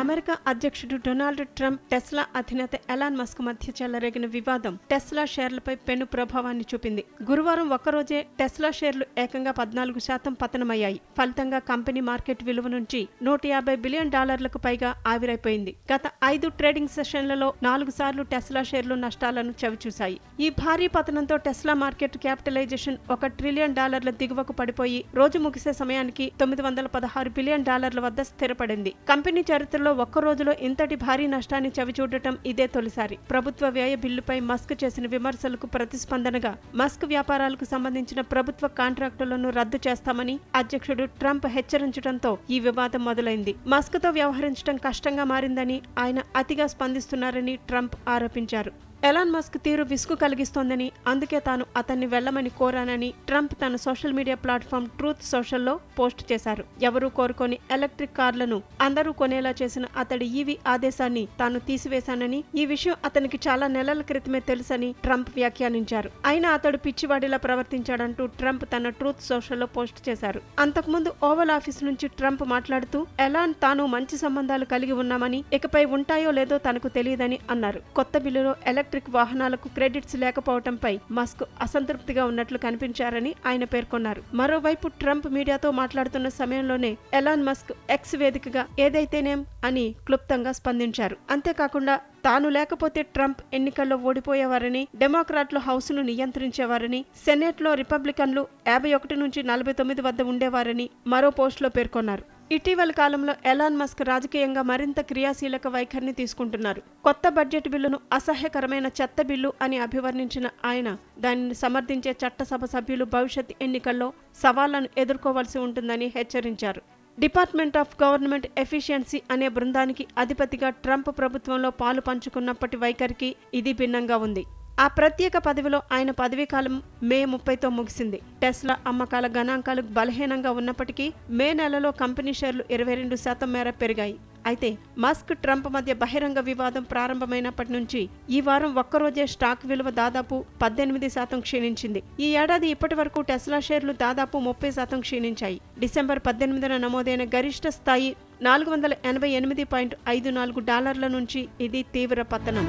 America అధ్యక్షుడు Donald Trump Tesla అధినేత Elon Musk మధ్య చెలరేగిన వివాదం టెస్లా షేర్లపై పెను ప్రభావాన్ని చూపింది. గురువారం ఒక్కరోజే టెస్లా షేర్లు ఏకంగా పద్నాలుగు శాతం పతనమయ్యాయి. ఫలితంగా కంపెనీ మార్కెట్ విలువ నుంచి నూట యాభై బిలియన్ డాలర్లకు పైగా ఆవిరైపోయింది. గత ఐదు ట్రేడింగ్ సెషన్లలో నాలుగు సార్లు టెస్లా షేర్లు నష్టాలను చవిచూశాయి. ఈ భారీ పతనంతో టెస్లా మార్కెట్ క్యాపిటలైజేషన్ ఒక ట్రిలియన్ డాలర్ల దిగువకు పడిపోయి రోజు ముగిసే సమయానికి తొమ్మిది వందల పదహారు బిలియన్ డాలర్ల వద్ద స్థిరపడింది. కంపెనీ చరిత్రలో ఒక్క రోజులో ఇంతటి భారీ నష్టాన్ని చవిచూడటం ఇదే తొలిసారి. ప్రభుత్వ వ్యయ బిల్లుపై మస్క్ చేసిన విమర్శలకు ప్రతిస్పందనగా మస్క్ వ్యాపారాలకు సంబంధించిన ప్రభుత్వ కాంట్రాక్టులను రద్దు చేస్తామని అధ్యక్షుడు ట్రంప్ హెచ్చరించడంతో ఈ వివాదం మొదలైంది. మస్క్తో వ్యవహరించడం కష్టంగా మారిందని ఆయన అతిగా స్పందిస్తున్నారని ట్రంప్ ఆరోపించారు. ఎలాన్ మస్క్ తీరు విసుగు కలిగిస్తోందని అందుకే తాను అతన్ని వెళ్ళమని కోరానని ట్రంప్ తన సోషల్ మీడియా ప్లాట్ఫామ్ ట్రూత్ సోషల్లో పోస్ట్ చేశారు. ఎవరూ కోరుకొని ఎలక్ట్రిక్ కార్లను అందరూ కొనేలా చేసిన అతడి ఈవీ ఆదేశాన్ని తాను తీసివేశానని ఈ విషయం అతనికి చాలా నెలల క్రితమే తెలుసని ట్రంప్ వ్యాఖ్యానించారు. అయినా అతడు పిచ్చివాడిలా ప్రవర్తించాడంటూ ట్రంప్ తన ట్రూత్ సోషల్లో పోస్ట్ చేశారు. అంతకుముందు ఓవల్ ఆఫీస్ నుంచి ట్రంప్ మాట్లాడుతూ ఎలాన్ తాను మంచి సంబంధాలు కలిగి ఉన్నామని ఇకపై ఉంటాయో లేదో తనకు తెలియదని అన్నారు. కొత్త బిల్లులో ఎలక్ట్రిక్ వాహనాలకు క్రెడిట్స్ లేకపోవడంపై మస్క్ అసంతృప్తిగా ఉన్నట్లు కనిపించారని ఆయన పేర్కొన్నారు. మరోవైపు ట్రంప్ మీడియాతో మాట్లాడుతున్న సమయంలోనే ఎలాన్ మస్క్ ఎక్స్ వేదికగా ఏదైతేనేం అని క్లుప్తంగా స్పందించారు. అంతేకాకుండా తాను లేకపోతే ట్రంప్ ఎన్నికల్లో ఓడిపోయేవారని డెమోక్రాట్లు హౌస్ను నియంత్రించేవారని సెనేట్లో రిపబ్లికన్లు యాభై ఒకటి నుంచి నలభై తొమ్మిది వద్ద ఉండేవారని మరో పోస్టులో పేర్కొన్నారు. ఇటీవల కాలంలో ఎలాన్ మస్క్ రాజకీయంగా మరింత క్రియాశీలక వైఖరిని తీసుకుంటున్నారు. కొత్త బడ్జెట్ బిల్లును అసహ్యకరమైన చెత్త బిల్లు అని అభివర్ణించిన ఆయన దానిని సమర్థించే చట్టసభ సభ్యులు భవిష్యత్ ఎన్నికల్లో సవాళ్ళను ఎదుర్కోవాల్సి ఉంటుందని హెచ్చరించారు. డిపార్ట్మెంట్ ఆఫ్ గవర్నమెంట్ ఎఫిషియన్సీ అనే బృందానికి అధిపతిగా ట్రంప్ ప్రభుత్వంలో పాలు పంచుకున్నప్పటి వైఖరికి ఇది భిన్నంగా ఉంది. ఆ ప్రత్యేక పదవిలో ఆయన పదవీకాలం మే ముప్పైతో ముగిసింది. టెస్లా అమ్మకాల గణాంకాలు బలహీనంగా ఉన్నప్పటికీ మే నెలలో కంపెనీ షేర్లు ఇరవై రెండు శాతం మేర పెరిగాయి. అయితే మస్క్ ట్రంప్ మధ్య బహిరంగ వివాదం ప్రారంభమైనప్పటి నుంచి ఈ వారం ఒక్కరోజే స్టాక్ విలువ దాదాపు పద్దెనిమిది శాతం క్షీణించింది. ఈ ఏడాది ఇప్పటి వరకు టెస్లా షేర్లు దాదాపు ముప్పై శాతం క్షీణించాయి. డిసెంబర్ పద్దెనిమిదిన నమోదైన గరిష్ట స్థాయి నాలుగు వందల ఎనభై ఎనిమిది పాయింట్ ఐదు నాలుగు డాలర్ల నుంచి ఇది తీవ్ర పతనం.